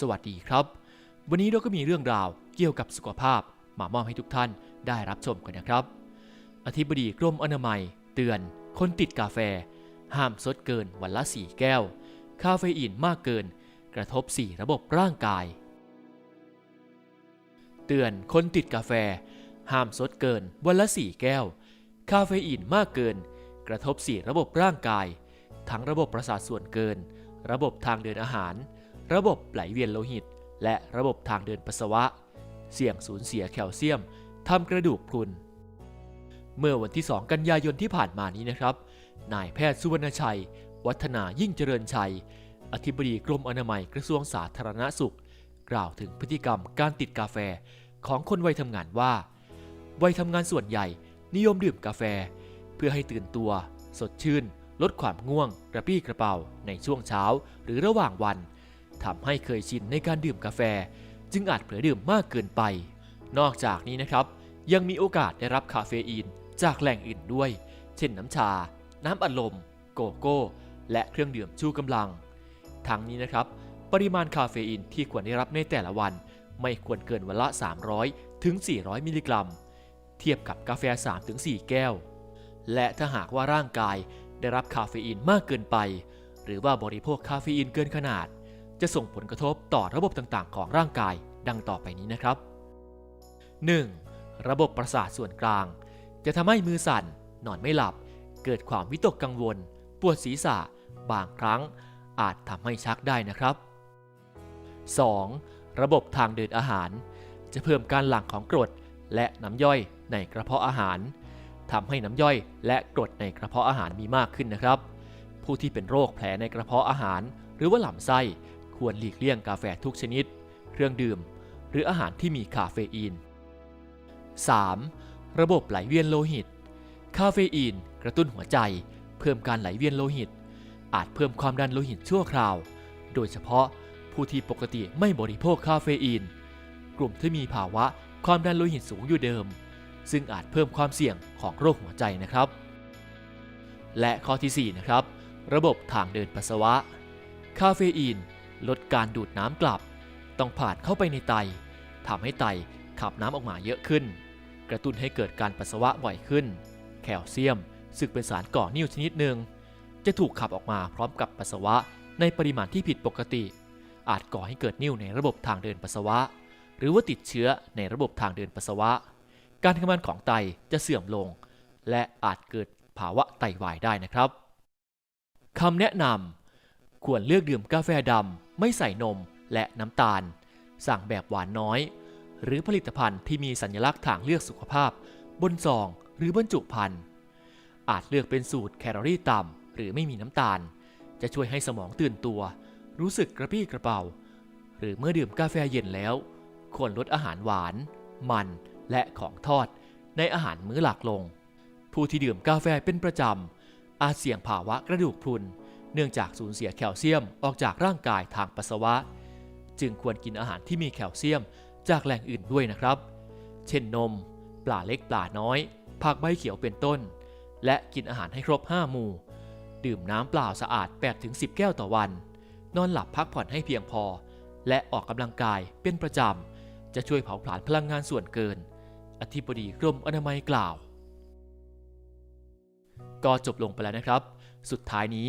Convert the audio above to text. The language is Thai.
สวัสดีครับ วันนี้เราก็มีเรื่องราวเกี่ยวกับสุขภาพมามอบให้ทุกท่านได้รับชมกันนะครับ อธิบดีกรมอนามัย เตือน คนติดกาแฟ ห้ามซดเกินวันละ 4 แก้ว คาเฟอีนมากเกิน กระทบ 4 ระบบร่างกาย เตือนคนติดกาแฟ ห้ามซดเกินวันละ 4 แก้ว คาเฟอีนมากเกิน กระทบ 4 ระบบร่างกาย ทั้งระบบประสาทส่วนเกิน ระบบทางเดินอาหาร ระบบไหลเวียนโลหิต และระบบทางเดินปัสสาวะ เสี่ยงสูญเสียแคลเซียมทำกระดูกพรุน เมื่อวันที่ 2 กันยายนที่ผ่านมานี้นะครับ นายแพทย์สุวรรณชัย วัฒนายิ่งเจริญชัย อธิบดีกรมอนามัยกระทรวงสาธารณสุข กล่าวถึงพฤติกรรมการติดกาแฟของคนวัยทำงานว่า วัยทำงานส่วนใหญ่นิยมดื่มกาแฟ เพื่อให้ตื่นตัว สดชื่น ลดความง่วง กระปรี้กระเป๋าในช่วงเช้า หรือระหว่างวัน ทำให้เคยชินในการดื่มกาแฟ จึงอาจเผลอดื่มมากเกินไป นอกจากนี้นะครับ ยังมีโอกาสได้รับคาเฟอีนจากแหล่งอื่นด้วย เช่นน้ำชา น้ำอัดลม โกโก้ และเครื่องดื่มชูกำลัง ทั้งนี้นะครับ ปริมาณคาเฟอีนที่ควรได้รับในแต่ละวัน ไม่ควรเกินวันละ 300 ถึง 400 มิลลิกรัม เทียบกับกาแฟ 3-4 แก้ว และถ้าหากว่าร่างกายได้รับคาเฟอีนมากเกินไป หรือว่าบริโภคคาเฟอีนเกินขนาด จะส่งผลกระทบต่อระบบต่างๆ ของร่างกาย ดังต่อไปนี้นะครับ 1. ระบบประสาทส่วนกลาง จะทำให้มือสั่น นอนไม่หลับ เกิดความวิตกกังวล ปวดศีรษะ บางครั้ง อาจทำให้ชักได้นะครับ 2. ระบบทางเดินอาหาร จะเพิ่มการหลั่งของกรดและน้ำย่อยในกระเพาะอาหารทำให้น้ำย่อยและกรดในกระเพาะอาหารมีมากขึ้นนะครับ ผู้ที่เป็นโรคแผลในกระเพาะอาหาร หรือว่าลำไส้ ควรหลีกเลี่ยงกาแฟทุกชนิด เครื่องดื่ม หรืออาหารที่มีคาเฟอีน 3. ระบบไหลเวียนโลหิต คาเฟอีน กระตุ้นหัวใจ เพิ่มการไหลเวียนโลหิต อาจเพิ่มความดันโลหิตชั่วคราว โดยเฉพาะผู้ที่ปกติไม่บริโภคคาเฟอีน กลุ่มที่มีภาวะความดันโลหิตสูงอยู่เดิม ซึ่งอาจเพิ่มความเสี่ยงของโรคหัวใจนะครับ และข้อที่ 4 นะครับ ระบบทางเดินปัสสาวะ คาเฟอีน ลดการดูดน้ำกลับ ต้องผ่านเข้าไปในไตทำให้ไตขับน้ำออกมาเยอะขึ้น กระตุ้นให้เกิดการปัสสาวะบ่อยขึ้น แคลเซียมซึ่งเป็นสารก่อนิ่วชนิดหนึ่ง จะถูกขับออกมาพร้อมกับปัสสาวะในปริมาณที่ผิดปกติ อาจก่อให้เกิดนิ่วในระบบทางเดินปัสสาวะ หรือว่าติดเชื้อในระบบทางเดินปัสสาวะ การทำงานของไตจะเสื่อมลง และอาจเกิดภาวะไตวายได้นะครับคำแนะนำควรเลือกดื่มกาแฟดำ ไม่ใส่นมและน้ำตาล สั่งแบบหวานน้อย หรือผลิตภัณฑ์ที่มีสัญลักษณ์ทางเลือกสุขภาพ บนซองหรือบรรจุภัณฑ์อาจเลือกเป็นสูตรแคลอรี่ต่ำหรือไม่มีน้ำตาล จะช่วยให้สมองตื่นตัว รู้สึกกระปรี้กระเป๋า หรือเมื่อดื่มกาแฟเย็นแล้ว ควรลดอาหารหวาน มันและของทอด ในอาหารมื้อหลักลง ผู้ที่ดื่มกาแฟเป็นประจำอาจเสี่ยงภาวะกระดูกพรุน เนื่องจากสูญเสียแคลเซียมออกจากร่างกายทางปัสสาวะ จึงควรกินอาหารที่มีแคลเซียมจากแหล่งอื่นด้วยนะครับ เช่นนม ปลาเล็กปลาน้อย ผักใบเขียวเป็นต้น และกินอาหารให้ครบ 5 หมู่ ดื่มน้ำเปล่าสะอาด 8-10 แก้วต่อวัน นอนหลับพักผ่อนให้เพียงพอ และออกกำลังกายเป็นประจำ จะช่วยเผาผลาญพลังงานส่วนเกิน อธิบดีกรมอนามัยกล่าว ก็จบลงไปแล้วนะครับ สุดท้ายนี้